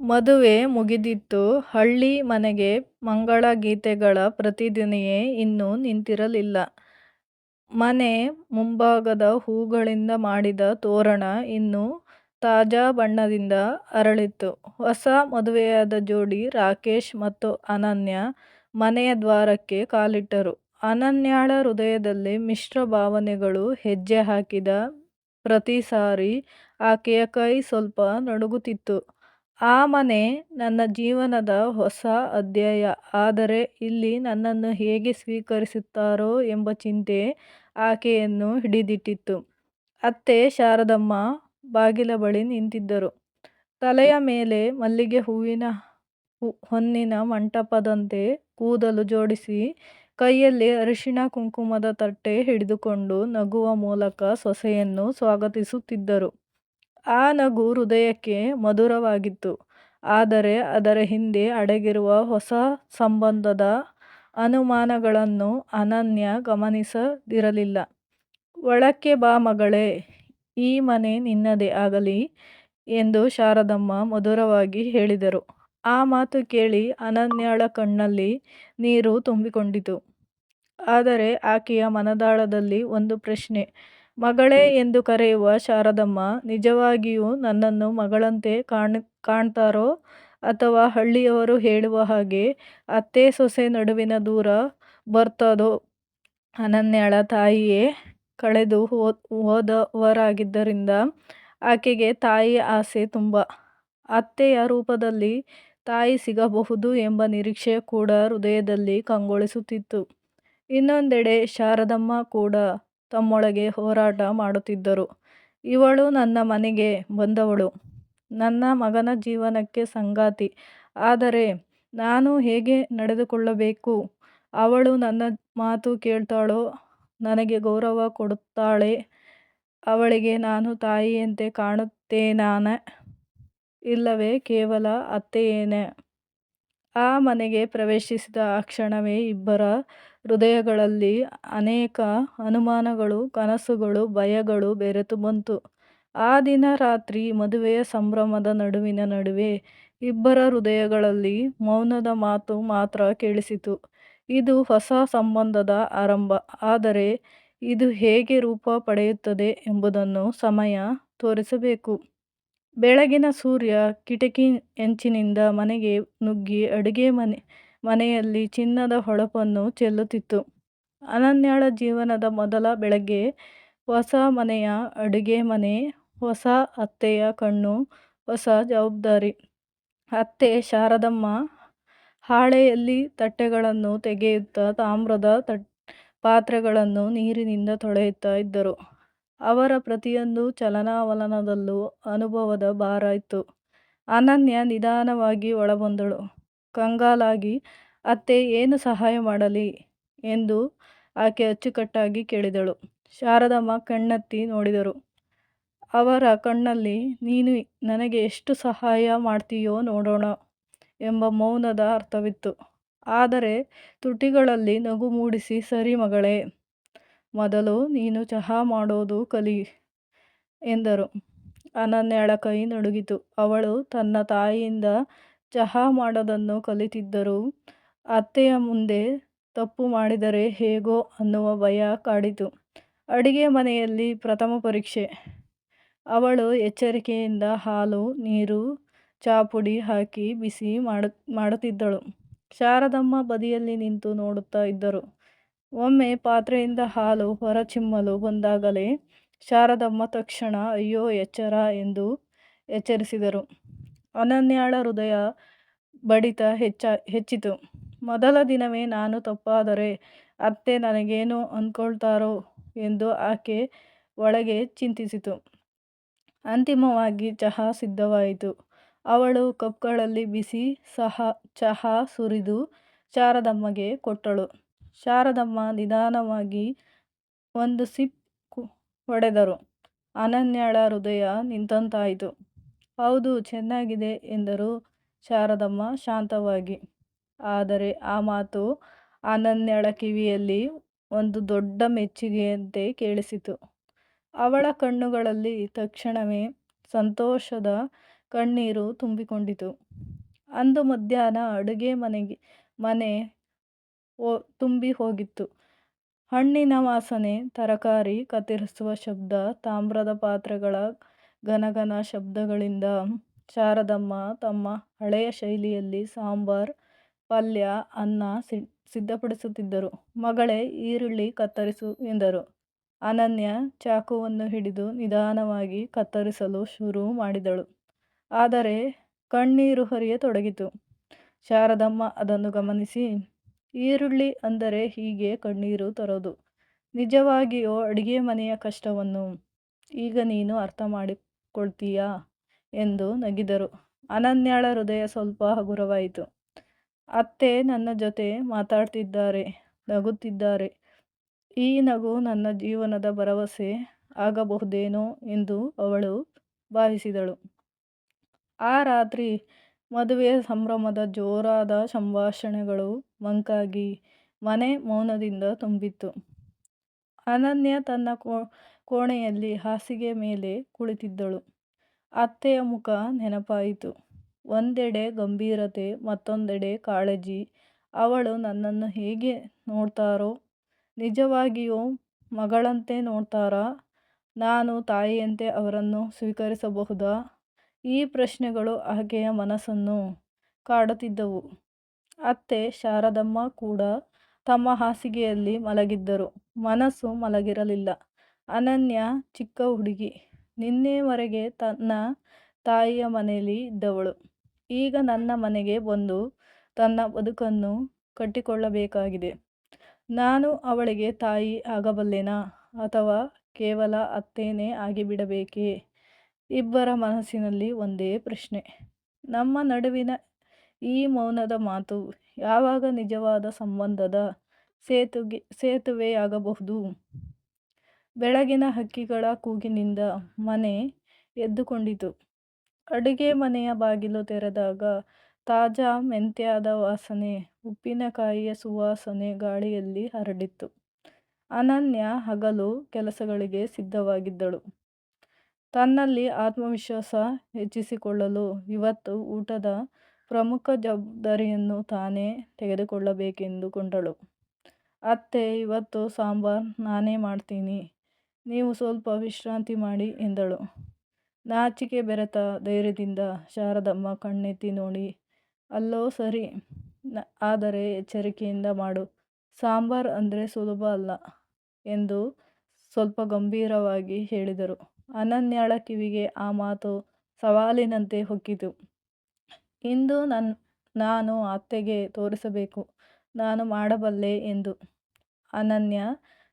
ಮದುವೆ ಮುಗಿದಿತ್ತು. ಹಳ್ಳಿ ಮನೆಗೆ ಮಂಗಳ ಗೀತೆಗಳ ಪ್ರತಿದಿನಿಯೇ ಇನ್ನೂ ನಿಂತಿರಲಿಲ್ಲ. ಮನೆ ಮುಂಭಾಗದ ಹೂಗಳಿಂದ ಮಾಡಿದ ತೋರಣ ಇನ್ನೂ ತಾಜಾ ಬಣ್ಣದಿಂದ ಅರಳಿತ್ತು. ಹೊಸ ಮದುವೆಯಾದ ಜೋಡಿ ರಾಕೇಶ್ ಮತ್ತು ಅನನ್ಯ ಮನೆಯ ದ್ವಾರಕ್ಕೆ ಕಾಲಿಟ್ಟರು. ಅನನ್ಯಾಳ ಹೃದಯದಲ್ಲಿ ಮಿಶ್ರ ಭಾವನೆಗಳು ಹೆಜ್ಜೆ ಹಾಕಿದ ಪ್ರತಿ ಸಾರಿ ಆಕೆಯ ಕೈ ಸ್ವಲ್ಪ ನಡುಗುತ್ತಿತ್ತು. ಆ ಮನೆ ನನ್ನ ಜೀವನದ ಹೊಸ ಅಧ್ಯಾಯ. ಆದರೆ ಇಲ್ಲಿ ನನ್ನನ್ನು ಹೇಗೆ ಸ್ವೀಕರಿಸುತ್ತಾರೋ ಎಂಬ ಚಿಂತೆ ಆಕೆಯನ್ನು ಹಿಡಿದಿಟ್ಟಿತ್ತು. ಅತ್ತೆ ಶಾರದಮ್ಮ ಬಾಗಿಲ ಬಳಿ ನಿಂತಿದ್ದರು. ತಲೆಯ ಮೇಲೆ ಮಲ್ಲಿಗೆ ಹೂವಿನ ಹೊನ್ನಿನ ಮಂಟಪದಂತೆ ಕೂದಲು ಜೋಡಿಸಿ, ಕೈಯಲ್ಲಿ ಅರಿಶಿಣ ಕುಂಕುಮದ ತಟ್ಟೆ ಹಿಡಿದುಕೊಂಡು ನಗುವ ಮೂಲಕ ಸೊಸೆಯನ್ನು ಸ್ವಾಗತಿಸುತ್ತಿದ್ದರು. ಆ ನಗು ಹೃದಯಕ್ಕೆ ಮಧುರವಾಗಿತ್ತು. ಆದರೆ ಅದರ ಹಿಂದೆ ಅಡಗಿರುವ ಹೊಸ ಸಂಬಂಧದ ಅನುಮಾನಗಳನ್ನು ಅನನ್ಯ ಗಮನಿಸದಿರಲಿಲ್ಲ. ಒಳಕ್ಕೆ ಬಾ ಮಗಳೇ, ಈ ಮನೆ ನಿನ್ನದೇ ಆಗಲಿ ಎಂದು ಶಾರದಮ್ಮ ಮಧುರವಾಗಿ ಹೇಳಿದರು. ಆ ಮಾತು ಕೇಳಿ ಅನನ್ಯಾಳ ಕಣ್ಣಲ್ಲಿ ನೀರು ತುಂಬಿಕೊಂಡಿತು. ಆದರೆ ಆಕೆಯ ಮನದಾಳದಲ್ಲಿ ಒಂದು ಪ್ರಶ್ನೆ. ಮಗಳೇ ಎಂದು ಕರೆಯುವ ಶಾರದಮ್ಮ, ನಿಜವಾಗಿಯೂ ನನ್ನನ್ನು ಮಗಳಂತೆ ಕಾಣ್ತಾರೋ ಅಥವಾ ಹಳ್ಳಿಯವರು ಹೇಳುವ ಹಾಗೆ ಅತ್ತೆ ಸೊಸೆ ನಡುವಿನ ದೂರ ಬರ್ತದೋ. ಅನನ್ಯಾಳ ತಾಯಿಯೇ ಕಳೆದು ಹೋದವರಾಗಿದ್ದರಿಂದ ಆಕೆಗೆ ತಾಯಿ ಆಸೆ ತುಂಬ. ಅತ್ತೆಯ ರೂಪದಲ್ಲಿ ತಾಯಿ ಸಿಗಬಹುದು ಎಂಬ ನಿರೀಕ್ಷೆ ಕೂಡ ಹೃದಯದಲ್ಲಿ ಕಂಗೊಳಿಸುತ್ತಿತ್ತು. ಇನ್ನೊಂದೆಡೆ ಶಾರದಮ್ಮ ಕೂಡ ತಮ್ಮೊಳಗೆ ಹೋರಾಟ ಮಾಡುತ್ತಿದ್ದರು. ಇವಳು ನನ್ನ ಮನೆಗೆ ಬಂದವಳು. ನನ್ನ ಮಗನ ಜೀವನಕ್ಕೆ ಸಂಗಾತಿ. ಆದರೆ ನಾನು ಹೇಗೆ ನಡೆದುಕೊಳ್ಳಬೇಕು. ಅವಳು ನನ್ನ ಮಾತು ಕೇಳ್ತಾಳೋ, ನನಗೆ ಗೌರವ ಕೊಡುತ್ತಾಳೆ ಅವಳಿಗೆ ನಾನು ತಾಯಿಯಂತೆ ಕಾಣುತ್ತೇನಾನೆ ಇಲ್ಲವೇ ಕೇವಲ ಅತ್ತೆಯೇನಾ. ಆ ಮನೆಗೆ ಪ್ರವೇಶಿಸಿದ ಆ ಕ್ಷಣವೇ ಇಬ್ಬರ ಹೃದಯಗಳಲ್ಲಿ ಅನೇಕ ಅನುಮಾನಗಳು, ಕನಸುಗಳು, ಭಯಗಳು ಬೆರೆತು ಬಂತು. ಆ ದಿನ ರಾತ್ರಿ ಮದುವೆಯ ಸಂಭ್ರಮದ ನಡುವಿನ ನಡುವೆ ಇಬ್ಬರ ಹೃದಯಗಳಲ್ಲಿ ಮೌನದ ಮಾತು ಮಾತ್ರ ಕೇಳಿಸಿತು. ಇದು ಹೊಸ ಸಂಬಂಧದ ಆರಂಭ. ಆದರೆ ಇದು ಹೇಗೆ ರೂಪ ಪಡೆಯುತ್ತದೆ ಎಂಬುದನ್ನು ಸಮಯ ತೋರಿಸಬೇಕು. ಬೆಳಗಿನ ಸೂರ್ಯ ಕಿಟಕಿ ಎಂಚಿನಿಂದ ಮನೆಗೆ ನುಗ್ಗಿ ಅಡುಗೆ ಮನೆ ಮನೆಯಲ್ಲಿ ಚಿನ್ನದ ಹೊಳಪನ್ನು ಚೆಲ್ಲುತ್ತಿತ್ತು. ಅನನ್ಯಾಳ ಜೀವನದ ಮೊದಲ ಬೆಳಗ್ಗೆ. ಹೊಸ ಮನೆಯ ಅಡುಗೆ ಮನೆ, ಹೊಸ ಅತ್ತೆಯ ಕಣ್ಣು, ಹೊಸ ಜವಾಬ್ದಾರಿ. ಅತ್ತೆ ಶಾರದಮ್ಮ ಹಾಳೆಯಲ್ಲಿ ತಟ್ಟೆಗಳನ್ನು ತೆಗೆಯುತ್ತಾ ತಾಮ್ರದ ಪಾತ್ರೆಗಳನ್ನು ನೀರಿನಿಂದ ತೊಳೆಯುತ್ತಾ ಇದ್ದರು. ಅವರ ಪ್ರತಿಯೊಂದು ಚಲನಾವಲನದಲ್ಲೂ ಅನುಭವದ ಭಾರ ಇತ್ತು. ಅನನ್ಯ ನಿಧಾನವಾಗಿ ಒಳಬಂದಳು. ಕಂಗಾಲಾಗಿ, ಅತ್ತೆ ಏನು ಸಹಾಯ ಮಾಡಲಿ ಎಂದು ಆಕೆ ಅಚ್ಚುಕಟ್ಟಾಗಿ ಕೇಳಿದಳು. ಶಾರದಮ್ಮ ಕಣ್ಣೆತ್ತಿ ನೋಡಿದರು. ಅವರ ಕಣ್ಣಲ್ಲಿ ನೀನು ನನಗೆ ಎಷ್ಟು ಸಹಾಯ ಮಾಡ್ತೀಯೋ ನೋಡೋಣ ಎಂಬ ಮೌನದ ಅರ್ಥವಿತ್ತು. ಆದರೆ ತುಟಿಗಳಲ್ಲಿ ನಗು ಮೂಡಿಸಿ ಸರಿ ಮಗಳೇ, ಮೊದಲು ನೀನು ಚಹಾ ಮಾಡೋದು ಕಲಿ ಎಂದರು. ಅನನ್ಯಳ ಕೈ ನಡುಗಿತು. ಅವಳು ತನ್ನ ತಾಯಿಯಿಂದ ಚಹಾ ಮಾಡೋದನ್ನು ಕಲಿತಿದ್ದರು ಅತ್ತೆಯ ಮುಂದೆ ತಪ್ಪು ಮಾಡಿದರೆ ಹೇಗೋ ಅನ್ನುವ ಭಯ ಕಾಡಿತು. ಅಡಿಗೆ ಮನೆಯಲ್ಲಿ ಪ್ರಥಮ ಪರೀಕ್ಷೆ. ಅವಳು ಎಚ್ಚರಿಕೆಯಿಂದ ಹಾಲು, ನೀರು, ಚಾಪುಡಿ ಹಾಕಿ ಬಿಸಿ ಮಾಡುತ್ತಿದ್ದಳು. ಶಾರದಮ್ಮ ಬದಿಯಲ್ಲಿ ನಿಂತು ನೋಡುತ್ತಾ ಇದ್ದರು. ಒಮ್ಮೆ ಪಾತ್ರೆಯಿಂದ ಹಾಲು ಹೊರಚಿಮ್ಮಲು ಬಂದಾಗಲೇ ಶಾರದಮ್ಮ ತಕ್ಷಣ ಅಯ್ಯೋ ಎಚ್ಚರ ಎಂದು ಎಚ್ಚರಿಸಿದರು. ಅನನ್ಯಾಳ ಹೃದಯ ಬಡಿತ ಹೆಚ್ಚಿತು. ಮೊದಲ ದಿನವೇ ನಾನು ತಪ್ಪಾದರೆ ಅತ್ತೆ ನನಗೇನು ಅಂದ್ಕೊಳ್ತಾರೋ ಎಂದು ಆಕೆ ಒಳಗೆ ಚಿಂತಿಸಿತು. ಅಂತಿಮವಾಗಿ ಚಹಾ ಸಿದ್ಧವಾಯಿತು. ಅವಳು ಕಪ್ಗಳಲ್ಲಿ ಬಿಸಿ ಸಹ, ಚಹಾ ಸುರಿದು ಶಾರದಮ್ಮಗೆ ಕೊಟ್ಟಳು. ಶಾರದಮ್ಮ ನಿಧಾನವಾಗಿ ಒಂದು ಸಿಪ್ ಹೊಡೆದರು. ಅನನ್ಯಳ ಹೃದಯ ನಿಂತಂತಾಯಿತು. ಹೌದು, ಚೆನ್ನಾಗಿದೆ ಎಂದರು ಶಾರದಮ್ಮ ಶಾಂತವಾಗಿ. ಆದರೆ ಆ ಮಾತು ಅನನ್ಯಳ ಕಿವಿಯಲ್ಲಿ ಒಂದು ದೊಡ್ಡ ಮೆಚ್ಚುಗೆಯಂತೆ ಕೇಳಿಸಿತು. ಅವಳ ಕಣ್ಣುಗಳಲ್ಲಿ ತಕ್ಷಣವೇ ಸಂತೋಷದ ಕಣ್ಣೀರು ತುಂಬಿಕೊಂಡಿತು. ಅಂದು ಮಧ್ಯಾಹ್ನ ಅಡುಗೆ ಮನೆಗೆ, ಮನೆ ತುಂಬಿ ಹೋಗಿತ್ತು. ಹಣ್ಣಿನ ವಾಸನೆ, ತರಕಾರಿ ಕತ್ತರಿಸುವ ಶಬ್ದ, ತಾಮ್ರದ ಪಾತ್ರೆಗಳ ಘನಘನ ಶಬ್ದಗಳಿಂದ ಶಾರದಮ್ಮ ತಮ್ಮ ಹಳೆಯ ಶೈಲಿಯಲ್ಲಿ ಸಾಂಬಾರ್, ಪಲ್ಯ, ಅನ್ನ ಸಿದ್ಧಪಡಿಸುತ್ತಿದ್ದರು. "ಮಗಳೇ, ಈರುಳ್ಳಿ ಕತ್ತರಿಸು" ಎಂದರು. ಅನನ್ಯ ಚಾಕುವನ್ನು ಹಿಡಿದು ನಿಧಾನವಾಗಿ ಕತ್ತರಿಸಲು ಶುರು ಮಾಡಿದಳು. ಆದರೆ ಕಣ್ಣೀರು ಹರಿಯತೊಡಗಿತು. ಶಾರದಮ್ಮ ಅದನ್ನು ಗಮನಿಸಿ, "ಈರುಳ್ಳಿ ಅಂದರೆ ಹೀಗೆ ಕಣ್ಣೀರು ತರೋದು. ನಿಜವಾಗಿಯೂ ಅಡುಗೆಮನೆಯ ಕಷ್ಟವನ್ನು ಈಗ ನೀನು ಅರ್ಥ ಮಾಡಿಕೊಳ್ತೀಯಾ ಎಂದು ನಗಿದರು. ಅನನ್ಯಾಳ ಹೃದಯ ಸ್ವಲ್ಪ ಹಗುರವಾಯಿತು. ಅತ್ತೆ ನನ್ನ ಜೊತೆ ಮಾತಾಡ್ತಿದ್ದಾರೆ, ನಗುತ್ತಿದ್ದಾರೆ. ಈ ನಗು ನನ್ನ ಜೀವನದ ಭರವಸೆ ಆಗಬಹುದೇನೋ ಎಂದು ಅವಳು ಭಾವಿಸಿದಳು. ಆ ರಾತ್ರಿ ಮದುವೆಯ ಸಂಭ್ರಮದ ಜೋರಾದ ಸಂಭಾಷಣೆಗಳು ಮಂಕಾಗಿ ಮನೆ ಮೌನದಿಂದ ತುಂಬಿತ್ತು. ಅನನ್ಯ ತನ್ನ ಕೋಣೆಯಲ್ಲಿ ಹಾಸಿಗೆ ಮೇಲೆ ಕುಳಿತಿದ್ದಳು. ಅತ್ತೆಯ ಮುಖ ನೆನಪಾಯಿತು. ಒಂದೆಡೆ ಗಂಭೀರತೆ, ಮತ್ತೊಂದೆಡೆ ಕಾಳಜಿ. ಅವಳು ನನ್ನನ್ನು ಹೇಗೆ ನೋಡ್ತಾರೋ, ನಿಜವಾಗಿಯೂ ಮಗಳಂತೆ ನೋಡ್ತಾರಾ, ನಾನು ತಾಯಿಯಂತೆ ಅವರನ್ನು ಸ್ವೀಕರಿಸಬಹುದಾ ಈ ಪ್ರಶ್ನೆಗಳು ಆಕೆಯ ಮನಸ್ಸನ್ನು ಕಾಡುತ್ತಿದ್ದವು. ಅತ್ತೆ ಶಾರದಮ್ಮ ಕೂಡ ತಮ್ಮ ಹಾಸಿಗೆಯಲ್ಲಿ ಮಲಗಿದ್ದರು. ಮನಸ್ಸು ಮಲಗಿರಲಿಲ್ಲ. ಅನನ್ಯ ಚಿಕ್ಕ ಹುಡುಗಿ. ನಿನ್ನೆವರೆಗೆ ತನ್ನ ತಾಯಿಯ ಮನೆಯಲ್ಲಿ ಇದ್ದವಳು. ಈಗ ನನ್ನ ಮನೆಗೆ ಬಂದು ತನ್ನ ಬದುಕನ್ನು ಕಟ್ಟಿಕೊಳ್ಳಬೇಕಾಗಿದೆ. ನಾನು ಅವಳಿಗೆ ತಾಯಿ ಆಗಬಲ್ಲೆನಾ ಅಥವಾ ಕೇವಲ ಅತ್ತೇನೇ ಆಗಿಬಿಡಬೇಕೇ ಇಬ್ಬರ ಮನಸ್ಸಿನಲ್ಲಿ ಒಂದೇ ಪ್ರಶ್ನೆ. ನಮ್ಮ ನಡುವಿನ ಈ ಮೌನದ ಮಾತು ಯಾವಾಗ ನಿಜವಾದ ಸಂಬಂಧದ ಸೇತುಗೆ ಸೇತುವೆಯಾಗಬಹುದು. ಬೆಳಗಿನ ಹಕ್ಕಿಗಳ ಕೂಗಿನಿಂದ ಮನೆ ಎದ್ದುಕೊಂಡಿತು. ಅಡುಗೆ ಮನೆಯ ಬಾಗಿಲು ತೆರೆದಾಗ ತಾಜಾ ಮೆಂತ್ಯಾದ ವಾಸನೆ, ಉಪ್ಪಿನಕಾಯಿಯ ಸುವಾಸನೆ ಗಾಳಿಯಲ್ಲಿ ಹರಡಿತ್ತು. ಅನನ್ಯ ಹಗಲು ಕೆಲಸಗಳಿಗೆ ಸಿದ್ಧವಾಗಿದ್ದಳು. ತನ್ನಲ್ಲಿ ಆತ್ಮವಿಶ್ವಾಸ ಹೆಚ್ಚಿಸಿಕೊಳ್ಳಲು ಇವತ್ತು ಊಟದ ಪ್ರಮುಖ ಜವಾಬ್ದಾರಿಯನ್ನು ತಾನೇ ತೆಗೆದುಕೊಳ್ಳಬೇಕೆಂದುಕೊಂಡಳು. "ಅತ್ತೆ, ಇವತ್ತು ಸಾಂಬಾರ್ ನಾನೇ ಮಾಡ್ತೀನಿ. ನೀವು ಸ್ವಲ್ಪ ವಿಶ್ರಾಂತಿ ಮಾಡಿ" ಎಂದಳು. ನಾಚಿಕೆ ಬೆರೆತ ಧೈರ್ಯದಿಂದ ಶಾರದಮ್ಮ ಕಣ್ಣೆತ್ತಿ ನೋಡಿ, "ಅಲ್ಲೋ ಸರಿ. ಆದರೆ ಎಚ್ಚರಿಕೆಯಿಂದ ಮಾಡು. ಸಾಂಬಾರ್ ಅಂದರೆ ಸುಲಭ ಅಲ್ಲ" ಎಂದು ಸ್ವಲ್ಪ ಗಂಭೀರವಾಗಿ ಹೇಳಿದರು. ಅನನ್ಯಳ ಕಿವಿಗೆ ಆ ಮಾತು ಸವಾಲಿನಂತೆ ಹೊಕ್ಕಿತು. "ಇಂದು ನಾನು ಅತ್ತೆಗೆ ತೋರಿಸಬೇಕು ನಾನು ಮಾಡಬಲ್ಲೆ ಎಂದು" ಅನನ್ಯ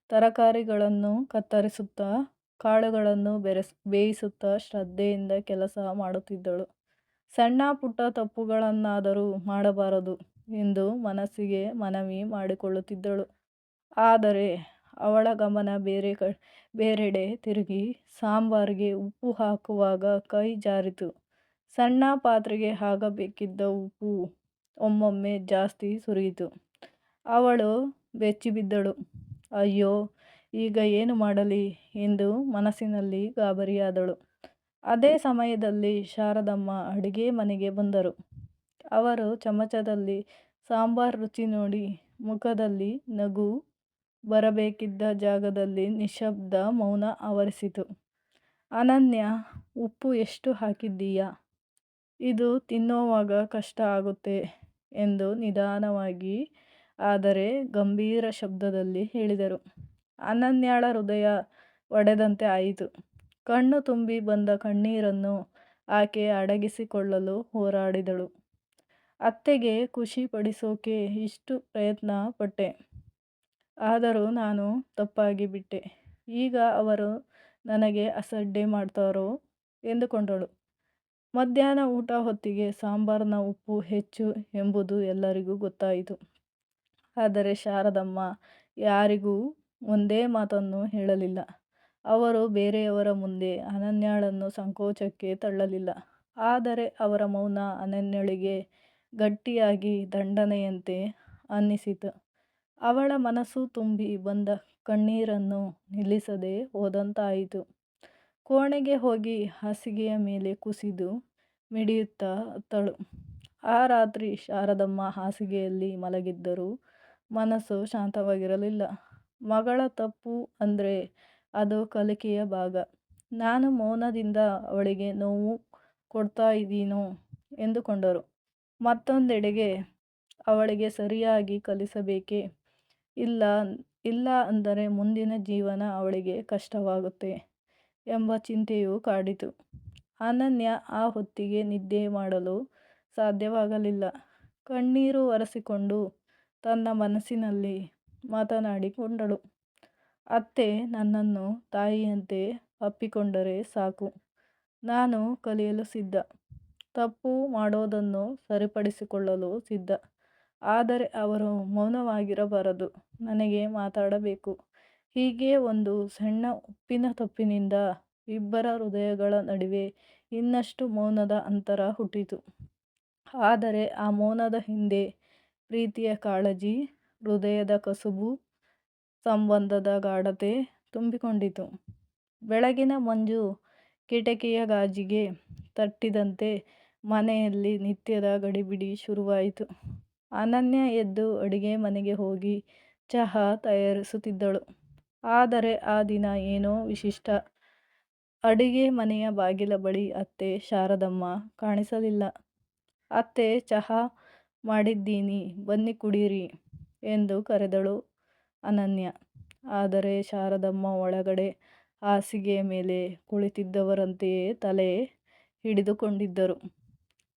ತರಕಾರಿಗಳನ್ನು ಕತ್ತರಿಸುತ್ತಾ, ಕಾಳುಗಳನ್ನು ಬೇಯಿಸುತ್ತಾ ಶ್ರದ್ಧೆಯಿಂದ ಕೆಲಸ ಮಾಡುತ್ತಿದ್ದಳು. ಸಣ್ಣ ಪುಟ್ಟ ತಪ್ಪುಗಳನ್ನಾದರೂ ಮಾಡಬಾರದು ಎಂದು ಮನಸ್ಸಿಗೆ ಮನವಿ ಮಾಡಿಕೊಳ್ಳುತ್ತಿದ್ದಳು. ಆದರೆ ಅವಳ ಗಮನ ಬೇರೆ ಕ ಬೇರೆಡೆ ತಿರುಗಿ ಸಾಂಬಾರಿಗೆ ಉಪ್ಪು ಹಾಕುವಾಗ ಕೈ ಜಾರಿತು. ಸಣ್ಣ ಪಾತ್ರೆಗೆ ಹಾಕಬೇಕಿದ್ದ ಉಪ್ಪು ಒಮ್ಮೊಮ್ಮೆ ಜಾಸ್ತಿ ಸುರಿಯಿತು. ಅವಳು ಬೆಚ್ಚಿಬಿದ್ದಳು. "ಅಯ್ಯೋ, ಈಗ ಏನು ಮಾಡಲಿ" ಎಂದು ಮನಸ್ಸಿನಲ್ಲಿ ಗಾಬರಿಯಾದಳು. ಅದೇ ಸಮಯದಲ್ಲಿ ಶಾರದಮ್ಮ ಅಡುಗೆ ಮನೆಗೆ ಬಂದರು. ಅವರು ಚಮಚದಲ್ಲಿ ಸಾಂಬಾರ್ ರುಚಿ ನೋಡಿ ಮುಖದಲ್ಲಿ ನಗು ಬರಬೇಕಿದ್ದ ಜಾಗದಲ್ಲಿ ನಿಶ್ಶಬ್ದ ಮೌನ ಆವರಿಸಿತು. "ಅನನ್ಯ, ಉಪ್ಪು ಎಷ್ಟು ಹಾಕಿದ್ದೀಯಾ? ಇದು ತಿನ್ನೋವಾಗ ಕಷ್ಟ ಆಗುತ್ತೆ" ಎಂದು ನಿಧಾನವಾಗಿ ಆದರೆ ಗಂಭೀರ ಶಬ್ದದಲ್ಲಿ ಹೇಳಿದರು. ಅನನ್ಯಳ ಹೃದಯ ಒಡೆದಂತೆ ಆಯಿತು. ಕಣ್ಣು ತುಂಬಿ ಬಂದ ಕಣ್ಣೀರನ್ನು ಆಕೆ ಅಡಗಿಸಿಕೊಳ್ಳಲು ಹೋರಾಡಿದಳು. "ಅತ್ತೆಗೆ ಖುಷಿ ಪಡಿಸೋಕೆ ಇಷ್ಟು ಪ್ರಯತ್ನ ಪಟ್ಟೆ. ಆದರೂ ನಾನು ತಪ್ಪಾಗಿ ಬಿಟ್ಟೆ. ಈಗ ಅವರು ನನಗೆ ಅಸಡ್ಡೆ ಮಾಡ್ತಾರೋ" ಎಂದುಕೊಂಡಳು. ಮಧ್ಯಾಹ್ನ ಊಟ ಹೊತ್ತಿಗೆ ಸಾಂಬಾರ್ನ ಉಪ್ಪು ಹೆಚ್ಚು ಎಂಬುದು ಎಲ್ಲರಿಗೂ ಗೊತ್ತಾಯಿತು. ಆದರೆ ಶಾರದಮ್ಮ ಯಾರಿಗೂ ಒಂದೇ ಮಾತನ್ನು ಹೇಳಲಿಲ್ಲ. ಅವರು ಬೇರೆಯವರ ಮುಂದೆ ಅನನ್ಯಾಳನ್ನು ಸಂಕೋಚಕ್ಕೆ ತಳ್ಳಲಿಲ್ಲ. ಆದರೆ ಅವರ ಮೌನ ಅನನ್ಯಳಿಗೆ ಗಟ್ಟಿಯಾಗಿ ದಂಡನೆಯಂತೆ ಅನ್ನಿಸಿತು. ಅವಳ ಮನಸ್ಸು ತುಂಬಿ ಬಂದ ಕಣ್ಣೀರನ್ನು ನಿಲ್ಲಿಸದೆ ಹೋದಂತಾಯಿತು. ಕೋಣೆಗೆ ಹೋಗಿ ಹಾಸಿಗೆಯ ಮೇಲೆ ಕುಸಿದು ಮಿಡಿಯುತ್ತಾ ಅತ್ತಳು. ಆ ರಾತ್ರಿ ಶಾರದಮ್ಮ ಹಾಸಿಗೆಯಲ್ಲಿ ಮಲಗಿದ್ದರೂ ಮನಸ್ಸು ಶಾಂತವಾಗಿರಲಿಲ್ಲ. ಮಗಳ ತಪ್ಪು ಅಂದರೆ ಅದು ಕಲಿಕೆಯ ಭಾಗ. ನಾನು ಮೌನದಿಂದ ಅವಳಿಗೆ ನೋವು ಕೊಡ್ತಾ ಇದ್ದೀನೋ ಎಂದುಕೊಂಡರು. ಮತ್ತೊಂದೆಡೆಗೆ ಅವಳಿಗೆ ಸರಿಯಾಗಿ ಕಲಿಸಬೇಕೇ? ಇಲ್ಲ ಇಲ್ಲ ಅಂದರೆ ಮುಂದಿನ ಜೀವನ ಅವಳಿಗೆ ಕಷ್ಟವಾಗುತ್ತೆ ಎಂಬ ಚಿಂತೆಯೂ ಕಾಡಿತು. ಅನನ್ಯ ಆ ಹೊತ್ತಿಗೆ ನಿದ್ದೆ ಮಾಡಲು ಸಾಧ್ಯವಾಗಲಿಲ್ಲ. ಕಣ್ಣೀರು ಒರೆಸಿಕೊಂಡು ತನ್ನ ಮನಸ್ಸಿನಲ್ಲಿ ಮಾತನಾಡಿಕೊಂಡಳು. ಅತ್ತೆ ನನ್ನನ್ನು ತಾಯಿಯಂತೆ ಅಪ್ಪಿಕೊಂಡರೆ ಸಾಕು. ನಾನು ಕಲಿಯಲು ಸಿದ್ಧ. ತಪ್ಪು ಮಾಡೋದನ್ನು ಸರಿಪಡಿಸಿಕೊಳ್ಳಲು ಸಿದ್ಧ. ಆದರೆ ಅವರು ಮೌನವಾಗಿರಬಾರದು. ನನಗೆ ಮಾತಾಡಬೇಕು. ಹೀಗೆ ಒಂದು ಸಣ್ಣ ಉಪ್ಪಿನ ತಪ್ಪಿನಿಂದ ಇಬ್ಬರ ಹೃದಯಗಳ ನಡುವೆ ಇನ್ನಷ್ಟು ಮೌನದ ಅಂತರ ಹುಟ್ಟಿತು. ಆದರೆ ಆ ಮೌನದ ಹಿಂದೆ ಪ್ರೀತಿಯ ಕಾಳಜಿ, ಹೃದಯದ ಕಸುಬು, ಸಂಬಂಧದ ಗಾಢತೆ ತುಂಬಿಕೊಂಡಿತು ಬೆಳಗಿನ ಮಂಜು ಕಿಟಕಿಯ ಗಾಜಿಗೆ ತಟ್ಟಿದಂತೆ ಮನೆಯಲ್ಲಿ ನಿತ್ಯದ ಗಡಿಬಿಡಿ ಶುರುವಾಯಿತು. ಅನನ್ಯ ಎದ್ದು ಅಡುಗೆ ಮನೆಗೆ ಹೋಗಿ ಚಹಾ ತಯಾರಿಸುತ್ತಿದ್ದಳು. ಆದರೆ ಆ ದಿನ ಏನೋ ವಿಶಿಷ್ಟ. ಅಡಿಗೆ ಮನೆಯ ಬಾಗಿಲ ಬಳಿ ಅತ್ತೆ ಶಾರದಮ್ಮ ಕಾಣಿಸಲಿಲ್ಲ. ಅತ್ತೆ ಚಹಾ ಮಾಡಿದ್ದೀನಿ ಬನ್ನಿ ಕುಡೀರಿ ಎಂದು ಕರೆದಳು ಅನನ್ಯ. ಆದರೆ ಶಾರದಮ್ಮ ಒಳಗಡೆ ಹಾಸಿಗೆಯ ಮೇಲೆ ಕುಳಿತಿದ್ದವರಂತೆಯೇ ತಲೆ ಹಿಡಿದುಕೊಂಡಿದ್ದರು.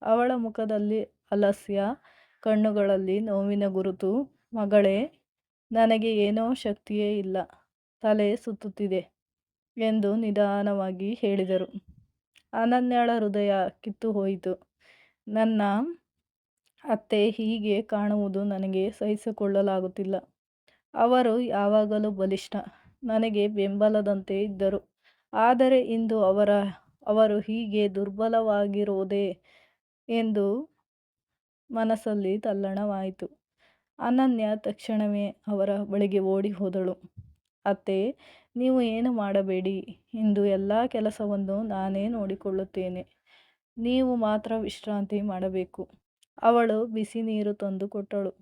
ಅವಳ ಮುಖದಲ್ಲಿ ಅಲಸ್ಯ, ಕಣ್ಣುಗಳಲ್ಲಿ ನೋವಿನ ಗುರುತು. ಮಗಳೇ, ನನಗೆ ಏನೋ ಶಕ್ತಿಯೇ ಇಲ್ಲ. ತಲೆ ಸುತ್ತುತ್ತಿದೆ ಎಂದು ನಿಧಾನವಾಗಿ ಹೇಳಿದರು. ಅನನ್ಯಾಳ ಹೃದಯ ಕಿತ್ತುಹೋಯಿತು. ನನ್ನ ಅತ್ತೆ ಹೀಗೆ ಕಾಣುವುದು ನನಗೆ ಸಹಿಸಿಕೊಳ್ಳಲಾಗುತ್ತಿಲ್ಲ. ಅವರು ಯಾವಾಗಲೂ ಬಲಿಷ್ಠ, ನನಗೆ ಬೆಂಬಲದಂತೆ ಇದ್ದರು. ಆದರೆ ಇಂದು ಅವರ ಅವರು ಹೀಗೆ ದುರ್ಬಲವಾಗಿರುವುದೇ ಎಂದು ಮನಸ್ಸಲ್ಲಿ ತಲ್ಲಣವಾಯಿತು. ಅನನ್ಯ ತಕ್ಷಣವೇ ಅವರ ಬಳಿಗೆ ಓಡಿ ಹೋದಳು. ಅತ್ತೆ, ನೀವು ಏನು ಮಾಡಬೇಡಿ. ಇಂದು ಎಲ್ಲ ಕೆಲಸವನ್ನು ನಾನೇ ನೋಡಿಕೊಳ್ಳುತ್ತೇನೆ. ನೀವು ಮಾತ್ರ ವಿಶ್ರಾಂತಿ ಮಾಡಬೇಕು. ಅವಳು ಬಿಸಿ ನೀರು ತಂದು ಕೊಟ್ಟಳು.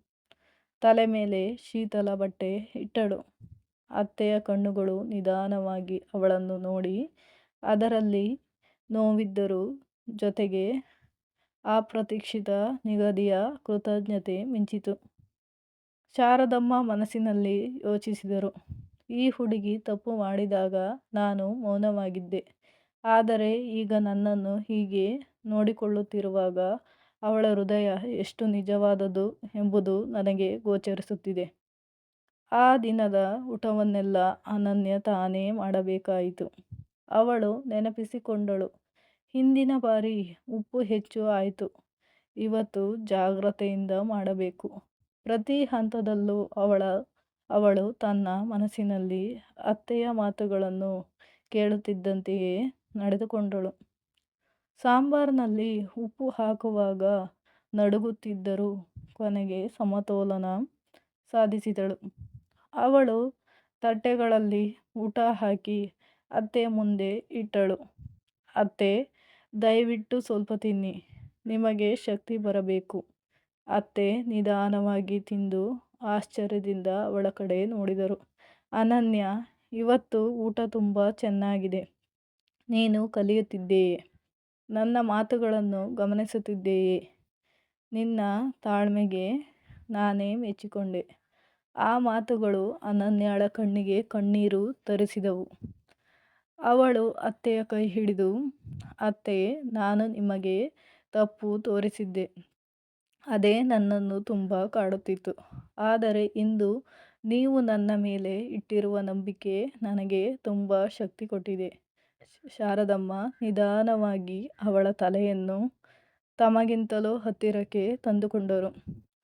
ತಲೆ ಮೇಲೆ ಶೀತಲ ಬಟ್ಟೆ ಇಟ್ಟಳು. ಅತ್ತೆಯ ಕಣ್ಣುಗಳು ನಿಧಾನವಾಗಿ ಅವಳನ್ನು ನೋಡಿ, ಅದರಲ್ಲಿ ನೋವಿದ್ದರೂ ಜೊತೆಗೆ ಅಪ್ರತೀಕ್ಷಿತ ನಿಗದಿಯ ಕೃತಜ್ಞತೆ ಮಿಂಚಿತು. ಶಾರದಮ್ಮ ಮನಸ್ಸಿನಲ್ಲಿ ಯೋಚಿಸಿದರು. ಈ ಹುಡುಗಿ ತಪ್ಪು ಮಾಡಿದಾಗ ನಾನು ಮೌನವಾಗಿದ್ದೆ. ಆದರೆ ಈಗ ನನ್ನನ್ನು ಹೀಗೆ ನೋಡಿಕೊಳ್ಳುತ್ತಿರುವಾಗ ಅವಳ ಹೃದಯ ಎಷ್ಟು ನಿಜವಾದದ್ದು ಎಂಬುದು ನನಗೆ ಗೋಚರಿಸುತ್ತಿದೆ. ಆ ದಿನದ ಊಟವನ್ನೆಲ್ಲ ಅನನ್ಯ ತಾನೇ ಮಾಡಬೇಕಾಯಿತು. ಅವಳು ನೆನಪಿಸಿಕೊಂಡಳು. ಹಿಂದಿನ ಬಾರಿ ಉಪ್ಪು ಹೆಚ್ಚು ಆಯಿತು ಇವತ್ತು ಜಾಗ್ರತೆಯಿಂದ ಮಾಡಬೇಕು. ಪ್ರತಿ ಹಂತದಲ್ಲೂ ಅವಳ ಅವಳು ತನ್ನ ಮನಸ್ಸಿನಲ್ಲಿ ಅತ್ತೆಯ ಮಾತುಗಳನ್ನು ಕೇಳುತ್ತಿದ್ದಂತೆಯೇ ನಡೆದುಕೊಂಡಳು. ಸಾಂಬಾರ್ನಲ್ಲಿ ಉಪ್ಪು ಹಾಕುವಾಗ ನಡುಗುತ್ತಿದ್ದರೂ ಕೊನೆಗೆ ಸಮತೋಲನ ಸಾಧಿಸಿದಳು. ಅವಳು ತಟ್ಟೆಗಳಲ್ಲಿ ಊಟ ಹಾಕಿ ಅತ್ತೆ ಮುಂದೆ ಇಟ್ಟಳು. ಅತ್ತೆ, ದಯವಿಟ್ಟು ಸ್ವಲ್ಪ ತಿನ್ನಿ. ನಿಮಗೆ ಶಕ್ತಿ ಬರಬೇಕು. ಅತ್ತೆ ನಿಧಾನವಾಗಿ ತಿಂದು ಆಶ್ಚರ್ಯದಿಂದ ಕಡೆ ನೋಡಿದರು. ಅನನ್ಯ, ಇವತ್ತು ಊಟ ತುಂಬ ಚೆನ್ನಾಗಿದೆ. ನೀನು ಕಲಿಯುತ್ತಿದ್ದೇಯೇ ನನ್ನ ಮಾತುಗಳನ್ನು ಗಮನಿಸುತ್ತಿದ್ದೇಯೇ ನಿನ್ನ ತಾಳ್ಮೆಗೆ ನಾನೇ ಮೆಚ್ಚಿಕೊಂಡೆ. ಆ ಮಾತುಗಳು ಅನನ್ಯಳ ಕಣ್ಣಿಗೆ ಕಣ್ಣೀರು ತರಿಸಿದವು. ಅವಳು ಅತ್ತೆಯ ಕೈ ಹಿಡಿದು, ಅತ್ತೆ, ನಾನು ನಿಮಗೆ ತಪ್ಪು ತೋರಿಸಿದ್ದೆ. ಅದೇ ನನ್ನನ್ನು ತುಂಬ ಕಾಡುತ್ತಿತ್ತು. ಆದರೆ ಇಂದು ನೀವು ನನ್ನ ಮೇಲೆ ಇಟ್ಟಿರುವ ನಂಬಿಕೆ ನನಗೆ ತುಂಬ ಶಕ್ತಿ ಕೊಟ್ಟಿದೆ. ಶಾರದಮ್ಮ ನಿಧಾನವಾಗಿ ಅವಳ ತಲೆಯನ್ನು ತಮಗಿಂತಲೂ ಹತ್ತಿರಕ್ಕೆ ತಂದುಕೊಂಡರು.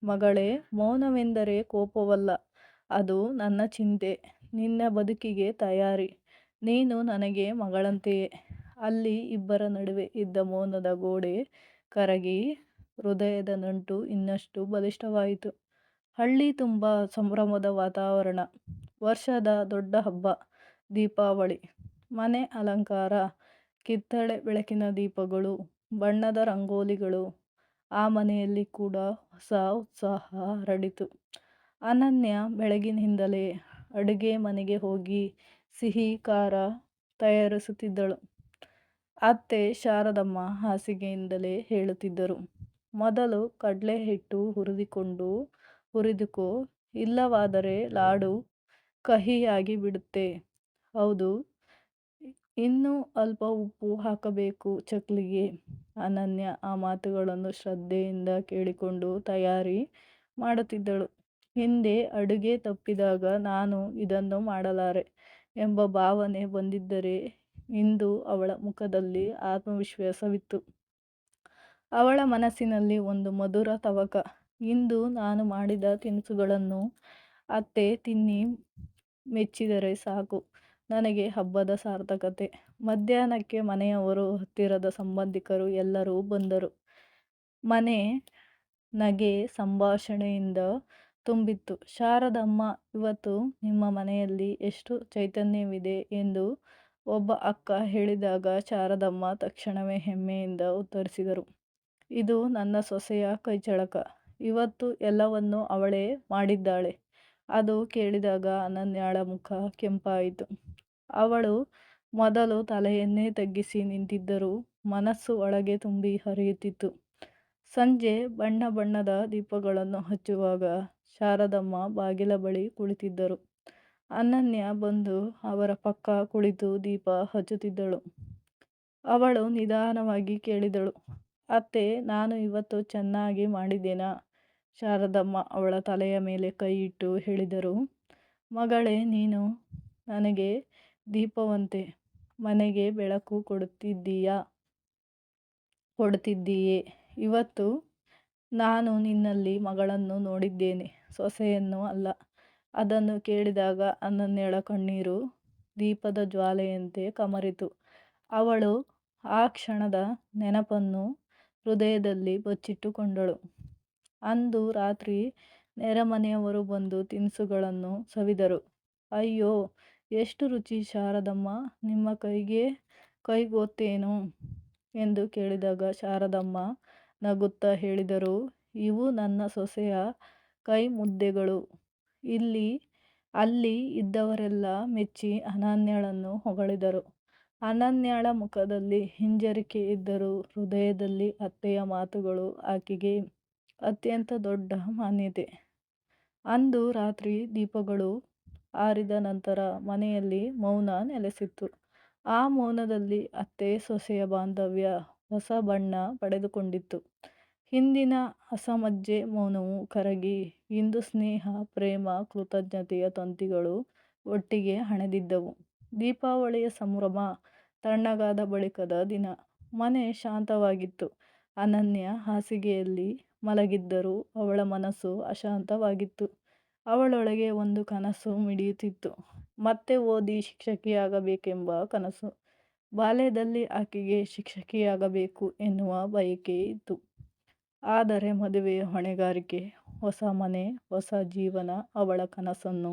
ಮಗಳೇ, ಮೌನವೆಂದರೆ ಕೋಪವಲ್ಲ. ಅದು ನನ್ನ ಚಿಂತೆ. ನಿನ್ನ ಬದುಕಿಗೆ ತಯಾರಿ. ನೀನು ನನಗೆ ಮಗಳಂತೆಯೇ. ಅಲ್ಲಿ ಇಬ್ಬರ ನಡುವೆ ಇದ್ದ ಮೌನದ ಗೋಡೆ ಕರಗಿ ಹೃದಯದ ನಂಟು ಇನ್ನಷ್ಟು ಬಲಿಷ್ಠವಾಯಿತು. ಹಳ್ಳಿ ತುಂಬ ಸಂಭ್ರಮದ ವಾತಾವರಣ. ವರ್ಷದ ದೊಡ್ಡ ಹಬ್ಬ ದೀಪಾವಳಿ. ಮನೆ ಅಲಂಕಾರ, ಕಿತ್ತಳೆ ಬೆಳಕಿನ ದೀಪಗಳು, ಬಣ್ಣದ ರಂಗೋಲಿಗಳು. ಆ ಮನೆಯಲ್ಲಿ ಕೂಡ ಹೊಸ ಉತ್ಸಾಹ ಹರಡಿತು. ಅನನ್ಯ ಬೆಳಗಿನಿಂದಲೇ ಅಡುಗೆ ಮನೆಗೆ ಹೋಗಿ ಸಿಹಿ ಖಾರ ತಯಾರಿಸುತ್ತಿದ್ದಳು. ಅತ್ತೆ ಶಾರದಮ್ಮ ಹಾಸಿಗೆಯಿಂದಲೇ ಹೇಳುತ್ತಿದ್ದರು. ಮೊದಲು ಕಡಲೆ ಹಿಟ್ಟು ಹುರಿದುಕೊಂಡು ಹುರಿದುಕೋ, ಇಲ್ಲವಾದರೆ ಲಾಡು ಕಹಿಯಾಗಿ ಬಿಡುತ್ತೆ. ಹೌದು, ಇನ್ನೂ ಅಲ್ಪ ಉಪ್ಪು ಹಾಕಬೇಕು ಚಕ್ಲಿಗೆ. ಅನನ್ಯ ಆ ಮಾತುಗಳನ್ನು ಶ್ರದ್ಧೆಯಿಂದ ಕೇಳಿಕೊಂಡು ತಯಾರಿ ಮಾಡುತ್ತಿದ್ದಳು. ಹಿಂದೆ ಅಡುಗೆ ತಪ್ಪಿದಾಗ ನಾನು ಇದನ್ನು ಮಾಡಲಾರೆ ಎಂಬ ಭಾವನೆ ಬಂದಿದ್ದರೆ ಇಂದು ಅವಳ ಮುಖದಲ್ಲಿ ಆತ್ಮವಿಶ್ವಾಸವಿತ್ತು. ಅವಳ ಮನಸ್ಸಿನಲ್ಲಿ ಒಂದು ಮಧುರ ತವಕ. ಇಂದು ನಾನು ಮಾಡಿದ ತಿನಿಸುಗಳನ್ನು ಅತ್ತೆ ತಿನ್ನಿ ಮೆಚ್ಚಿದರೆ ಸಾಕು ನನಗೆ ಹಬ್ಬದ ಸಾರ್ಥಕತೆ. ಮಧ್ಯಾಹ್ನಕ್ಕೆ ಮನೆಯವರು, ಹತ್ತಿರದ ಸಂಬಂಧಿಕರು ಎಲ್ಲರೂ ಬಂದರು. ಮನೆ ನಗೆ, ಸಂಭಾಷಣೆಯಿಂದ ತುಂಬಿತ್ತು. ಶಾರದಮ್ಮ, ಇವತ್ತು ನಿಮ್ಮ ಮನೆಯಲ್ಲಿ ಎಷ್ಟು ಚೈತನ್ಯವಿದೆ ಎಂದು ಒಬ್ಬ ಅಕ್ಕ ಹೇಳಿದಾಗ ಶಾರದಮ್ಮ ತಕ್ಷಣವೇ ಹೆಮ್ಮೆಯಿಂದ ಉತ್ತರಿಸಿದರು. ಇದು ನನ್ನ ಸೊಸೆಯ ಕೈಚಳಕ. ಇವತ್ತು ಎಲ್ಲವನ್ನೂ ಅವಳೇ ಮಾಡಿದ್ದಾಳೆ. ಅದು ಕೇಳಿದಾಗ ಅನನ್ಯಾಳ ಮುಖ ಕೆಂಪಾಯಿತು. ಅವಳು ಮೊದಲು ತಲೆಯನ್ನೇ ತಗ್ಗಿಸಿ ನಿಂತಿದ್ದರೂ ಮನಸ್ಸು ಒಳಗೆ ತುಂಬಿ ಹರಿಯುತ್ತಿತ್ತು. ಸಂಜೆ ಬಣ್ಣ ಬಣ್ಣದ ದೀಪಗಳನ್ನು ಹಚ್ಚುವಾಗ ಶಾರದಮ್ಮ ಬಾಗಿಲ ಬಳಿ ಕುಳಿತಿದ್ದರು. ಅನನ್ಯ ಬಂದು ಅವರ ಪಕ್ಕ ಕುಳಿತು ದೀಪ ಹಚ್ಚುತ್ತಿದ್ದಳು. ಅವಳು ನಿಧಾನವಾಗಿ ಕೇಳಿದಳು, ಅತ್ತೆ, ನಾನು ಇವತ್ತು ಚೆನ್ನಾಗಿ ಮಾಡಿದೆನಾ? ಶಾರದಮ್ಮ ಅವಳ ತಲೆಯ ಮೇಲೆ ಕೈ ಇಟ್ಟು ಹೇಳಿದರು, ಮಗಳೇ, ನೀನು ನನಗೆ ದೀಪವಂತೆ ಮನೆಗೆ ಬೆಳಕು ಕೊಡುತ್ತಿದ್ದೀಯೆ. ಇವತ್ತು ನಾನು ನಿನ್ನಲ್ಲಿ ಮಗಳನ್ನು ನೋಡಿದ್ದೇನೆ, ಸೊಸೆಯನ್ನು ಅಲ್ಲ. ಅದನ್ನು ಕೇಳಿದಾಗ ಅನನ್ಯಳ ಕಣ್ಣೀರು ದೀಪದ ಜ್ವಾಲೆಯಂತೆ ಕಮರಿತು. ಅವಳು ಆ ಕ್ಷಣದ ನೆನಪನ್ನು ಹೃದಯದಲ್ಲಿ ಬಚ್ಚಿಟ್ಟುಕೊಂಡಳು. ಅಂದು ರಾತ್ರಿ ನೆರೆಮನೆಯವರು ಬಂದು ತಿನಿಸುಗಳನ್ನು ಸವಿದರು. ಅಯ್ಯೋ, ಎಷ್ಟು ರುಚಿ ಶಾರದಮ್ಮ, ನಿಮ್ಮ ಕೈಗೆ ಕೈಗೊತ್ತೇನು ಎಂದು ಕೇಳಿದಾಗ ಶಾರದಮ್ಮ ನಗುತ್ತಾ ಹೇಳಿದರು, ಇವು ನನ್ನ ಸೊಸೆಯ ಕೈಮುದ್ದೆಗಳು. ಅಲ್ಲಿ ಇದ್ದವರೆಲ್ಲ ಮೆಚ್ಚಿ ಅನನ್ಯಳನ್ನು ಹೊಗಳಿದರು. ಅನನ್ಯಳ ಮುಖದಲ್ಲಿ ಹಿಂಜರಿಕೆ ಇದ್ದರೂ ಹೃದಯದಲ್ಲಿ ಅತ್ತೆಯ ಮಾತುಗಳು ಆಕೆಗೆ ಅತ್ಯಂತ ದೊಡ್ಡ ಮಾನ್ಯತೆ. ಅಂದು ರಾತ್ರಿ ದೀಪಗಳು ಆರಿದ ನಂತರ ಮನೆಯಲ್ಲಿ ಮೌನ ನೆಲೆಸಿತ್ತು. ಆ ಮೌನದಲ್ಲಿ ಅತ್ತೆ ಸೊಸೆಯ ಬಾಂಧವ್ಯ ಹೊಸ ಬಣ್ಣ ಪಡೆದುಕೊಂಡಿತ್ತು. ಹಿಂದಿನ ಅಸಮಂಜಸ ಮೌನವು ಕರಗಿ ಇಂದು ಸ್ನೇಹ, ಪ್ರೇಮ, ಕೃತಜ್ಞತೆಯ ತಂತಿಗಳು ಒಟ್ಟಿಗೆ ಹಣೆದಿದ್ದವು ದೀಪಾವಳಿಯ ಸಂಭ್ರಮ ತಣ್ಣಗಾದ ಬಳಿಕದ ದಿನ. ಮನೆ ಶಾಂತವಾಗಿತ್ತು. ಅನನ್ಯ ಹಾಸಿಗೆಯಲ್ಲಿ ಮಲಗಿದ್ದರೂ ಅವಳ ಮನಸ್ಸು ಅಶಾಂತವಾಗಿತ್ತು. ಅವಳೊಳಗೆ ಒಂದು ಕನಸು ಮಿಡಿಯುತ್ತಿತ್ತು. ಮತ್ತೆ ಓದಿ ಶಿಕ್ಷಕಿಯಾಗಬೇಕೆಂಬ ಕನಸು. ಬಾಲ್ಯದಲ್ಲಿ ಆಕೆಗೆ ಶಿಕ್ಷಕಿಯಾಗಬೇಕು ಎನ್ನುವ ಬಯಕೆ ಇತ್ತು. ಆದರೆ ಮದುವೆಯ ಹೊಣೆಗಾರಿಕೆ, ಹೊಸ ಮನೆ, ಹೊಸ ಜೀವನ ಅವಳ ಕನಸನ್ನು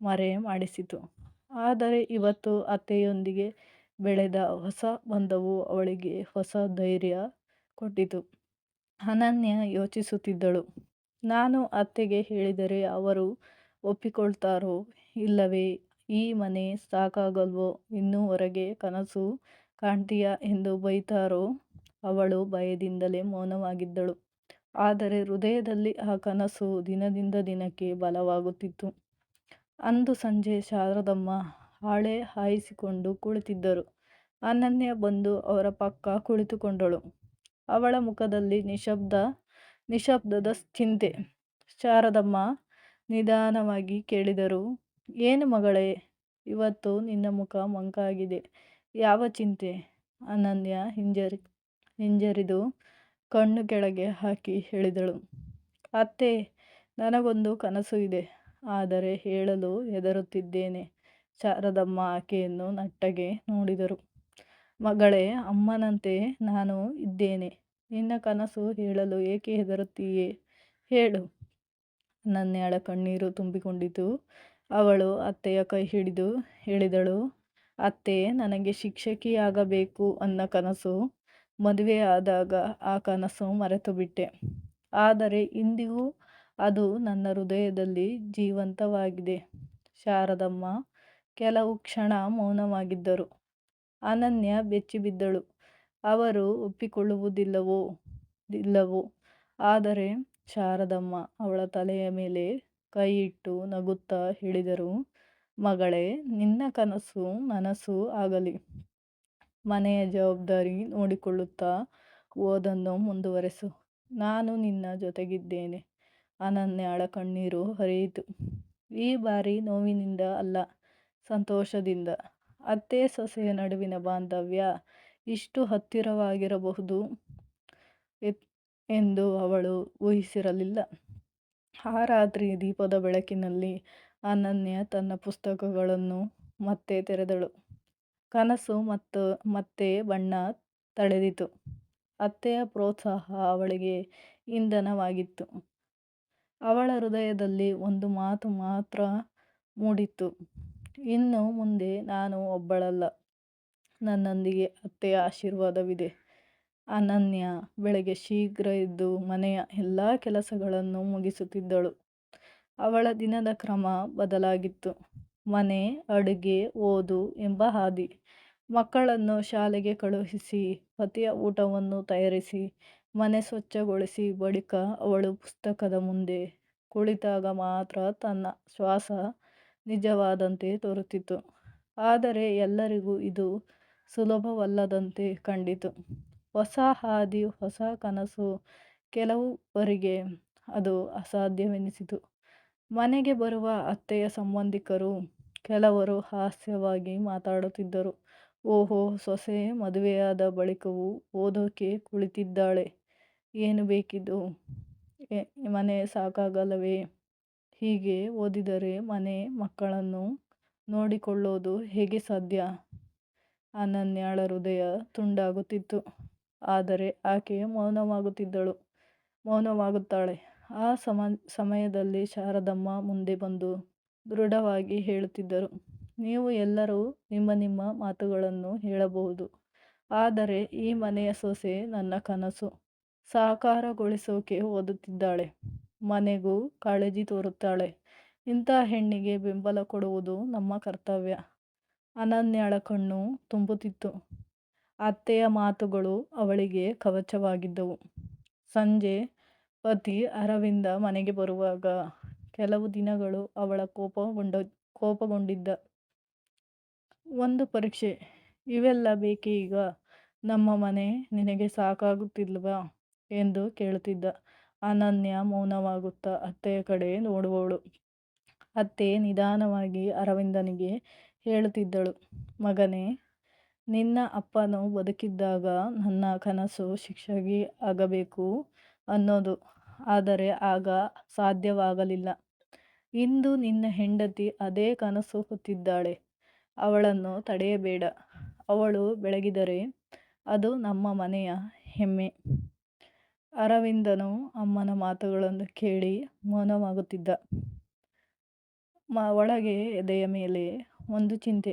ಮರೆ ಮಾಡಿಸಿತು. ಆದರೆ ಇವತ್ತು ಅತ್ತೆಯೊಂದಿಗೆ ಬೆಳೆದ ಹೊಸ ಬಂಧವು ಅವಳಿಗೆ ಹೊಸ ಧೈರ್ಯ ಕೊಟ್ಟಿತು. ಅನನ್ಯ ಯೋಚಿಸುತ್ತಿದ್ದಳು, ನಾನು ಅತ್ತೆಗೆ ಹೇಳಿದರೆ ಅವರು ಒಪ್ಪಿಕೊಳ್ತಾರೋ ಇಲ್ಲವೇ ಈ ಮನೆ ಸಾಕಾಗಲ್ವೋ ಇನ್ನೂ ಹೊರಗೆ ಕನಸು ಕಾಣ್ತೀಯಾ ಎಂದು ಬೈತಾರೋ ಅವಳು ಭಯದಿಂದಲೇ ಮೌನವಾಗಿದ್ದಳು. ಆದರೆ ಹೃದಯದಲ್ಲಿ ಆ ಕನಸು ದಿನದಿಂದ ದಿನಕ್ಕೆ ಬಲವಾಗುತ್ತಿತ್ತು. ಅಂದು ಸಂಜೆ ಶಾರದಮ್ಮ ಹಾಳೆ ಹಾಯಿಸಿಕೊಂಡು ಕುಳಿತಿದ್ದರು. ಅನನ್ಯ ಬಂದು ಅವರ ಪಕ್ಕ ಕುಳಿತುಕೊಂಡಳು. ಅವಳ ಮುಖದಲ್ಲಿ ನಿಶಬ್ದ ನಿಶಬ್ದದ ಚಿಂತೆ. ಶಾರದಮ್ಮ ನಿಧಾನವಾಗಿ ಕೇಳಿದರು, ಏನು ಮಗಳೇ, ಇವತ್ತು ನಿನ್ನ ಮುಖ ಮಂಕಾಗಿದೆ. ಯಾವ ಚಿಂತೆ? ಅನನ್ಯ ಹಿಂಜರಿ ಹಿಂಜರಿದು ಕಣ್ಣು ಕೆಳಗೆ ಹಾಕಿ ಹೇಳಿದಳು, ಅತ್ತೆ, ನನಗೊಂದು ಕನಸು ಇದೆ. ಆದರೆ ಹೇಳಲು ಹೆದರುತ್ತಿದ್ದೇನೆ. ಶಾರದಮ್ಮ ಆಕೆಯನ್ನು ನಟ್ಟಗೆ ನೋಡಿದರು. ಮಗಳೇ, ಅಮ್ಮನಂತೆ ನಾನು ಇದ್ದೇನೆ. ನಿನ್ನ ಕನಸು ಹೇಳಲು ಏಕೆ ಹೆದರುತ್ತೀಯೆ? ಹೇಳು. ನನ್ನೆಳ ಕಣ್ಣೀರು ತುಂಬಿಕೊಂಡಿತು. ಅವಳು ಅತ್ತೆಯ ಕೈ ಹಿಡಿದು ಹೇಳಿದಳು, ಅತ್ತೆ, ನನಗೆ ಶಿಕ್ಷಕಿಯಾಗಬೇಕು ಅನ್ನ ಕನಸು ಮದುವೆಯಾದಾಗ ಆ ಕನಸು ಮರೆತುಬಿಟ್ಟೆ. ಆದರೆ ಇಂದಿಗೂ ಅದು ನನ್ನ ಹೃದಯದಲ್ಲಿ ಜೀವಂತವಾಗಿದೆ. ಶಾರದಮ್ಮ, ಕೆಲವು ಕ್ಷಣ ಮೌನವಾಗಿದ್ದರು. ಅನನ್ಯ ಬೆಚ್ಚಿಬಿದ್ದಳು. ಅವರು ಒಪ್ಪಿಕೊಳ್ಳುವುದಿಲ್ಲವೋ? ಇಲ್ಲವೋ? ಆದರೆ ಶಾರದಮ್ಮ ಅವಳ ತಲೆಯ ಮೇಲೆ ಕೈಯಿಟ್ಟು ನಗುತ್ತಾ ಹೇಳಿದರು, ಮಗಳೇ, ನಿನ್ನ ಕನಸು ನನಸು ಆಗಲಿ. ಮನೆಯ ಜವಾಬ್ದಾರಿ ನೋಡಿಕೊಳ್ಳುತ್ತಾ ಓದನ್ನು ಮುಂದುವರೆಸು. ನಾನು ನಿನ್ನ ಜೊತೆಗಿದ್ದೇನೆ. ಅನನ್ಯಾಳ ಕಣ್ಣೀರು ಹರಿಯಿತು. ಈ ಬಾರಿ ನೋವಿನಿಂದ ಅಲ್ಲ, ಸಂತೋಷದಿಂದ. ಅತ್ತೆ ಸೊಸೆಯ ನಡುವಿನ ಬಾಂಧವ್ಯ ಇಷ್ಟು ಹತ್ತಿರವಾಗಿರಬಹುದು ಎಂದು ಅವಳು ಊಹಿಸಿರಲಿಲ್ಲ. ಆ ರಾತ್ರಿ ದೀಪದ ಬೆಳಕಿನಲ್ಲಿ ಅನನ್ಯ ತನ್ನ ಪುಸ್ತಕಗಳನ್ನು ಮತ್ತೆ ತೆರೆದಳು. ಕನಸು ಮತ್ತು ಮತ್ತೆ ಬಣ್ಣ ತಳೆದಿತು. ಅತ್ತೆಯ ಪ್ರೋತ್ಸಾಹ ಅವಳಿಗೆ ಇಂಧನವಾಗಿತ್ತು. ಅವಳ ಹೃದಯದಲ್ಲಿ ಒಂದು ಮಾತು ಮಾತ್ರ ಮೂಡಿತ್ತು. ಇನ್ನು ಮುಂದೆ ನಾನು ಒಬ್ಬಳಲ್ಲ. ನನ್ನೊಂದಿಗೆ ಅತ್ತೆಯ ಆಶೀರ್ವಾದವಿದೆ. ಅನನ್ಯ ಬೆಳಗ್ಗೆ ಶೀಘ್ರ ಇದ್ದು ಮನೆಯ ಎಲ್ಲ ಕೆಲಸಗಳನ್ನು ಮುಗಿಸುತ್ತಿದ್ದಳು. ಅವಳ ದಿನದ ಕ್ರಮ ಬದಲಾಗಿತ್ತು. ಮನೆ, ಅಡುಗೆ, ಓದು ಎಂಬ ಹಾದಿ. ಮಕ್ಕಳನ್ನು ಶಾಲೆಗೆ ಕಳುಹಿಸಿ, ಪತಿಯ ಊಟವನ್ನು ತಯಾರಿಸಿ, ಮನೆ ಸ್ವಚ್ಛಗೊಳಿಸಿ ಬಳಿಕ ಅವಳು ಪುಸ್ತಕದ ಮುಂದೆ ಕುಳಿತಾಗ ಮಾತ್ರ ತನ್ನ ಶ್ವಾಸ ನಿಜವಾದಂತೆ ತೋರುತ್ತಿತ್ತು. ಆದರೆ ಎಲ್ಲರಿಗೂ ಇದು ಸುಲಭವಲ್ಲದಂತೆ ಕಂಡಿತು. ಹೊಸ ಹಾದಿ, ಹೊಸ ಕನಸು ಕೆಲವರಿಗೆ ಅದು ಅಸಾಧ್ಯವೆನಿಸಿತು. ಮನೆಗೆ ಬರುವ ಅತ್ತೆಯ ಸಂಬಂಧಿಕರು ಕೆಲವರು ಹಾಸ್ಯವಾಗಿ ಮಾತಾಡುತ್ತಿದ್ದರು. ಓಹೋ, ಸೊಸೆ ಮದುವೆಯಾದ ಬಳಿಕವೂ ಓದೋಕೆ ಕುಳಿತಿದ್ದಾಳೆ. ಏನು ಬೇಕಿದು ಮನೆ ಸಾಕಾಗಲ್ಲವೇ? ಹೀಗೆ ಓದಿದರೆ ಮನೆ ಮಕ್ಕಳನ್ನು ನೋಡಿಕೊಳ್ಳೋದು ಹೇಗೆ ಸಾಧ್ಯ? ಅನನ್ಯಾಳ ಹೃದಯ ತುಂಡಾಗುತ್ತಿತ್ತು. ಆದರೆ ಆಕೆ ಮೌನವಾಗುತ್ತಿದ್ದಳು. ಮೌನವಾಗುತ್ತಾಳೆ. ಆ ಸಮ, ಸಮಯದಲ್ಲಿ ಶಾರದಮ್ಮ ಮುಂದೆ ಬಂದು ದೃಢವಾಗಿ ಹೇಳುತ್ತಿದ್ದರು. ನೀವು ಎಲ್ಲರೂ ನಿಮ್ಮ ನಿಮ್ಮ ಮಾತುಗಳನ್ನು ಹೇಳಬಹುದು. ಆದರೆ ಈ ಮನೆಯ ಸೊಸೆ ನನ್ನ ಕನಸು. ಸಾಕಾರಗೊಳಿಸೋಕೆ ಓದುತ್ತಿದ್ದಾಳೆ. ಮನೆಗೂ ಕಾಳಜಿ ತೋರುತ್ತಾಳೆ. ಇಂಥ ಹೆಣ್ಣಿಗೆ ಬೆಂಬಲ ಕೊಡುವುದು ನಮ್ಮ ಕರ್ತವ್ಯ. ಅನನ್ಯಾಳ ಕಣ್ಣು ತುಂಬುತ್ತಿತ್ತು. ಅತ್ತೆಯ ಮಾತುಗಳು ಅವಳಿಗೆ ಕವಚವಾಗಿದ್ದವು. ಸಂಜೆ ಪತಿ ಅರವಿಂದ ಮನೆಗೆ ಬರುವಾಗ ಕೆಲವು ದಿನಗಳು ಅವಳ ಕೋಪಗೊಂಡ ಕೋಪಗೊಂಡಿದ್ದ. ಒಂದು ಪರೀಕ್ಷೆ. ಇವೆಲ್ಲ ಬೇಕೇ ಈಗ? ನಮ್ಮ ಮನೆ ನಿನಗೆ ಸಾಕಾಗುತ್ತಿಲ್ವಾ? ಎಂದು ಕೇಳುತ್ತಿದ್ದ. ಅನನ್ಯ ಮೌನವಾಗುತ್ತಾ ಅತ್ತೆಯ ಕಡೆ ನೋಡುವವಳು. ಅತ್ತೆ ನಿಧಾನವಾಗಿ ಅರವಿಂದನಿಗೆ ಹೇಳುತ್ತಿದ್ದಳು. ಮಗನೇ, ನಿನ್ನ ಅಪ್ಪನು ಬದುಕಿದ್ದಾಗ ನನ್ನ ಕನಸು ಶಿಕ್ಷಕಿ ಆಗಬೇಕು. ಅನ್ನೋದು. ಆದರೆ ಆಗ ಸಾಧ್ಯವಾಗಲಿಲ್ಲ. ಇಂದು ನಿನ್ನ ಹೆಂಡತಿ ಅದೇ ಕನಸು ಹೊತ್ತಿದ್ದಾಳೆ. ಅವಳನ್ನು ತಡೆಯಬೇಡ. ಅವಳು ಬೆಳಗಿದರೆ ಅದು ನಮ್ಮ ಮನೆಯ ಹೆಮ್ಮೆ. ಅರವಿಂದನು ಅಮ್ಮನ ಮಾತುಗಳನ್ನು ಕೇಳಿ ಮೌನವಾಗುತ್ತಿದ್ದ. ಮ, ಒಳಗೆ ಎದೆಯ ಮೇಲೆ ಒಂದು ಚಿಂತೆ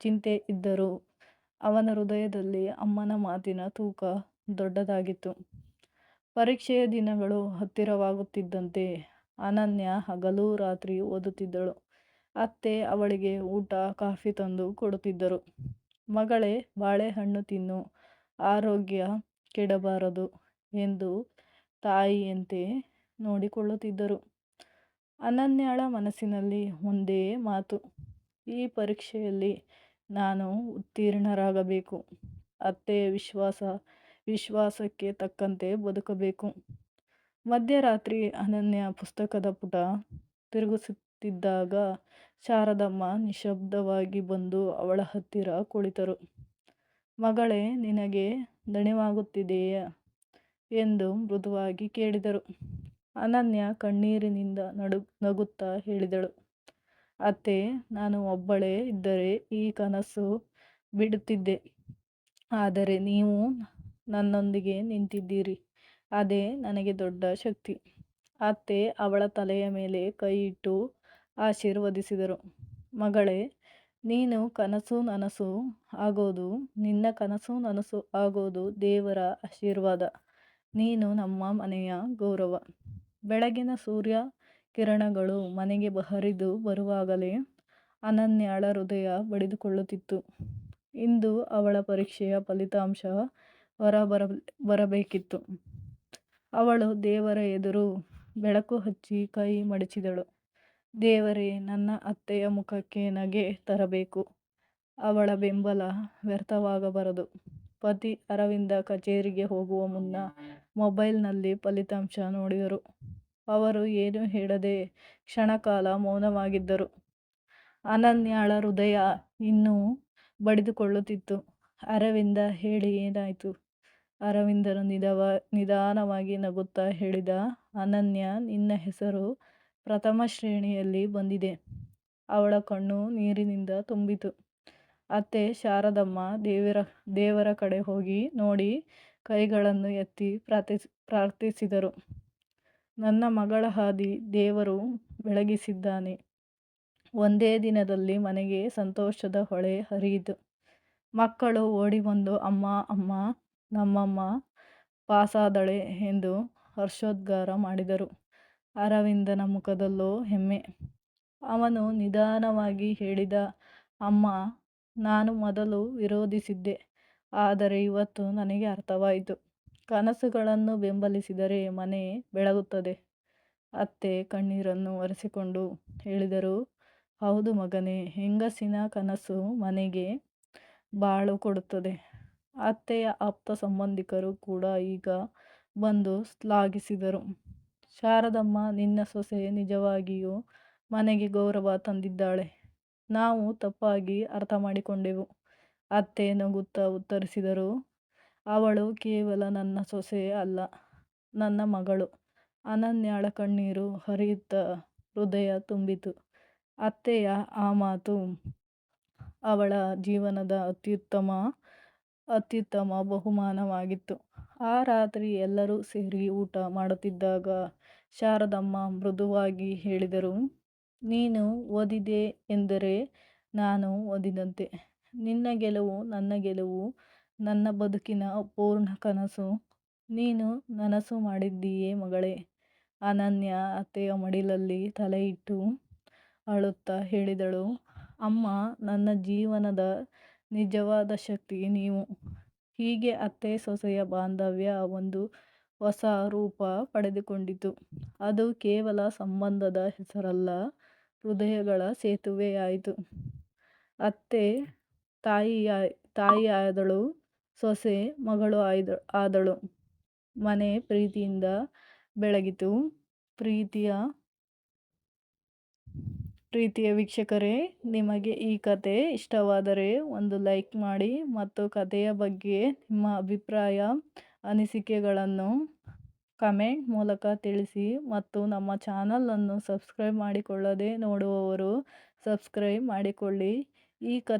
ಚಿಂತೆ ಇದ್ದರೂ ಅವನ ಹೃದಯದಲ್ಲಿ ಅಮ್ಮನ ಮಾತಿನ ತೂಕ ದೊಡ್ಡದಾಗಿತ್ತು. ಪರೀಕ್ಷೆಯ ದಿನಗಳು ಹತ್ತಿರವಾಗುತ್ತಿದ್ದಂತೆ ಅನನ್ಯ ಹಗಲು ರಾತ್ರಿ ಓದುತ್ತಿದ್ದಳು. ಅತ್ತೆ ಅವಳಿಗೆ ಊಟ, ಕಾಫಿ ತಂದು ಕೊಡುತ್ತಿದ್ದರು. ಮಗಳೇ, ಬಾಳೆಹಣ್ಣು ತಿನ್ನು, ಆರೋಗ್ಯ ಕೆಡಬಾರದು ಎಂದು ತಾಯಿಯಂತೆ ನೋಡಿಕೊಳ್ಳುತ್ತಿದ್ದರು. ಅನನ್ಯಾಳ ಮನಸ್ಸಿನಲ್ಲಿ ಒಂದೇ ಮಾತು, ಈ ಪರೀಕ್ಷೆಯಲ್ಲಿ ನಾನು ಉತ್ತೀರ್ಣರಾಗಬೇಕು. ಅತ್ತೆಯ ವಿಶ್ವಾಸ ವಿಶ್ವಾಸಕ್ಕೆ ತಕ್ಕಂತೆ ಬದುಕಬೇಕು. ಮಧ್ಯರಾತ್ರಿ ಅನನ್ಯ ಪುಸ್ತಕದ ಪುಟ ತಿರುಗಿಸುತ್ತಿದ್ದಾಗ ಶಾರದಮ್ಮ ನಿಶಬ್ದವಾಗಿ ಬಂದು ಅವಳ ಹತ್ತಿರ ಕುಳಿತರು. ಮಗಳೇ, ನಿನಗೆ ದಣಿವಾಗುತ್ತಿದೆಯೇ? ಎಂದು ಮೃದುವಾಗಿ ಕೇಳಿದರು. ಅನನ್ಯ ಕಣ್ಣೀರಿನಿಂದ ನಡು, ನಗುತ್ತಾ ಹೇಳಿದಳು. ಅತ್ತೆ, ನಾನು ಒಬ್ಬಳೇ ಇದ್ದರೆ ಈ ಕನಸು ಬಿಡುತ್ತಿದ್ದೆ. ಆದರೆ ನೀವು ನನ್ನೊಂದಿಗೆ ನಿಂತಿದ್ದೀರಿ. ಅದೇ ನನಗೆ ದೊಡ್ಡ ಶಕ್ತಿ. ಅತ್ತೆ ಅವಳ ತಲೆಯ ಮೇಲೆ ಕೈಯಿಟ್ಟು ಆಶೀರ್ವದಿಸಿದರು. ಮಗಳೇ, ನೀನು ಕನಸು ನನಸು ಆಗೋದು, ನಿನ್ನ ಕನಸು ನನಸು ಆಗೋದು ದೇವರ ಆಶೀರ್ವಾದ. ನೀನು ನಮ್ಮ ಮನೆಯ ಗೌರವ. ಬೆಳಗಿನ ಸೂರ್ಯ ಕಿರಣಗಳು ಮನೆಗೆ ಹರಿದು ಬರುವಾಗಲೇ ಅನನ್ಯಾಳ ಹೃದಯ ಬಡಿದುಕೊಳ್ಳುತ್ತಿತ್ತು. ಇಂದು ಅವಳ ಪರೀಕ್ಷೆಯ ಫಲಿತಾಂಶ ಹೊರಬರ ಬರಬೇಕಿತ್ತು. ಅವಳು ದೇವರ ಎದುರು ಬೆಳಕು ಹಚ್ಚಿ ಕೈ ಮಡಚಿದಳು. ದೇವರೇ, ನನ್ನ ಅತ್ತೆಯ ಮುಖಕ್ಕೆ ನಗೆ ತರಬೇಕು. ಅವಳ ಬೆಂಬಲ ವ್ಯರ್ಥವಾಗಬಾರದು. ಪತಿ ಅರವಿಂದ ಕಚೇರಿಗೆ ಹೋಗುವ ಮುನ್ನ ಮೊಬೈಲ್ನಲ್ಲಿ ಫಲಿತಾಂಶ ನೋಡಿದರು. ಅವರು ಏನು ಹೇಳದೆ ಕ್ಷಣಕಾಲ ಮೌನವಾಗಿದ್ದರು. ಅನನ್ಯಾಳ ಹೃದಯ ಇನ್ನೂ ಬಡಿದುಕೊಳ್ಳುತ್ತಿತ್ತು. ಅರವಿಂದ ಹೇಳಿ, ಏನಾಯ್ತು? ಅರವಿಂದನು ನಿಧವ, ನಿಧಾನವಾಗಿ ನಗುತ್ತಾ ಹೇಳಿದ, ಅನನ್ಯ, ನಿನ್ನ ಹೆಸರು ಪ್ರಥಮ ಶ್ರೇಣಿಯಲ್ಲಿ ಬಂದಿದೆ. ಅವಳ ಕಣ್ಣು ನೀರಿನಿಂದ ತುಂಬಿತು. ಅತ್ತೆ ಶಾರದಮ್ಮ ದೇವರ ದೇವರ ಕಡೆ ಹೋಗಿ ನೋಡಿ ಕೈಗಳನ್ನು ಎತ್ತಿ ಪ್ರಾರ್ಥಿಸಿ ಪ್ರಾರ್ಥಿಸಿದರು. ನನ್ನ ಮಗಳ ಹಾದಿ ದೇವರು ಬೆಳಗಿಸಿದ್ದಾನೆ. ಒಂದೇ ದಿನದಲ್ಲಿ ಮನೆಗೆ ಸಂತೋಷದ ಹೊಳೆ ಹರಿಯಿತು. ಮಕ್ಕಳು ಓಡಿ ಬಂದು, ಅಮ್ಮ ಅಮ್ಮ ನಮ್ಮಮ್ಮ ಪಾಸಾದಳೆ ಎಂದು ಹರ್ಷೋದ್ಗಾರ ಮಾಡಿದರು. ಅರವಿಂದನ ಮುಖದಲ್ಲೋ ಹೆಮ್ಮೆ. ಅವನು ನಿಧಾನವಾಗಿ ಹೇಳಿದ, ಅಮ್ಮ, ನಾನು ಮೊದಲು ವಿರೋಧಿಸಿದ್ದೆ, ಆದರೆ ಇವತ್ತು ನನಗೆ ಅರ್ಥವಾಯಿತು. ಕನಸುಗಳನ್ನು ಬೆಂಬಲಿಸಿದರೆ ಮನೆ ಬೆಳಗುತ್ತದೆ. ಅತ್ತೆ ಕಣ್ಣೀರನ್ನು ಒರೆಸಿಕೊಂಡು ಹೇಳಿದರು, ಹೌದು ಮಗನೇ, ಹೆಂಗಸಿನ ಕನಸು ಮನೆಗೆ ಬಾಳು ಕೊಡುತ್ತದೆ ಅತ್ತೆಯ ಆಪ್ತ ಸಂಬಂಧಿಕರು ಕೂಡ ಈಗ ಬಂದು ಶ್ಲಾಘಿಸಿದರು ಶಾರದಮ್ಮ, ನಿನ್ನ ಸೊಸೆ ನಿಜವಾಗಿಯೂ ಮನೆಗೆ ಗೌರವ ತಂದಿದ್ದಾಳೆ. ನಾವು ತಪ್ಪಾಗಿ ಅರ್ಥ ಮಾಡಿಕೊಂಡೆವು. ಅತ್ತೆ ನಗುತ್ತಾ ಉತ್ತರಿಸಿದರು. ಅವಳು ಕೇವಲ ನನ್ನ ಸೊಸೆ ಅಲ್ಲ, ನನ್ನ ಮಗಳು. ಅನನ್ಯಾಳ ಕಣ್ಣೀರು ಹರಿಯುತ್ತ ಹೃದಯ ತುಂಬಿತು. ಅತ್ತೆಯ ಆ ಮಾತು ಅವಳ ಜೀವನದ ಅತ್ಯುತ್ತಮ ಅತ್ಯುತ್ತಮ ಬಹುಮಾನವಾಗಿತ್ತು. ಆ ರಾತ್ರಿ ಎಲ್ಲರೂ ಸೇರಿ ಊಟ ಮಾಡುತ್ತಿದ್ದಾಗ ಶಾರದಮ್ಮ ಮೃದುವಾಗಿ ಹೇಳಿದರು, ನೀನು ಓದಿದೆ ಎಂದರೆ ನಾನು ಓದಿದಂತೆ. ನಿನ್ನ ಗೆಲುವು ನನ್ನ ಗೆಲುವು, ನನ್ನ ಬದುಕಿನ ಪೂರ್ಣ ಕನಸು. ನೀನು ನನಸು ಮಾಡಿದ್ದೀಯೇ ಮಗಳೇ. ಅನನ್ಯ ಅತ್ತೆಯ ಮಡಿಲಲ್ಲಿ ತಲೆಯಿಟ್ಟು ಅಳುತ್ತಾ ಹೇಳಿದಳು, ಅಮ್ಮ, ನನ್ನ ಜೀವನದ ನಿಜವಾದ ಶಕ್ತಿ ನೀವು. ಹೀಗೆ ಅತ್ತೆ, ಸೊಸೆಯ ಬಾಂಧವ್ಯ ಒಂದು ಹೊಸ ರೂಪ ಪಡೆದುಕೊಂಡಿತು. ಅದು ಕೇವಲ ಸಂಬಂಧದ ಹೆಸರಲ್ಲ, ಹೃದಯಗಳ ಸೇತುವೆಯಾಯಿತು ಅತ್ತೆ ತಾಯಿಯ, ತಾಯಿಯಾದಳು, ಸೊಸೆ, ಮಗಳು ಆಯ್ದ, ಆದಳು. ಮನೆ ಪ್ರೀತಿಯಿಂದ ಬೆಳಗಿತು. ಪ್ರೀತಿಯ ಪ್ರೀತಿಯ ವೀಕ್ಷಕರೇ, ನಿಮಗೆ ಈ ಕತೆ ಇಷ್ಟವಾದರೆ ಒಂದು ಲೈಕ್ ಮಾಡಿ ಮತ್ತು ಕಥೆಯ ಬಗ್ಗೆ ನಿಮ್ಮ ಅಭಿಪ್ರಾಯ, ಅನಿಸಿಕೆಗಳನ್ನು ಕಮೆಂಟ್ ಮೂಲಕ ತಿಳಿಸಿ ಮತ್ತು ನಮ್ಮ ಚಾನಲನ್ನು ಸಬ್ಸ್ಕ್ರೈಬ್ ಮಾಡಿಕೊಳ್ಳದೆ ನೋಡುವವರು ಸಬ್ಸ್ಕ್ರೈಬ್ ಮಾಡಿಕೊಳ್ಳಿ. ಈ ಕತೆ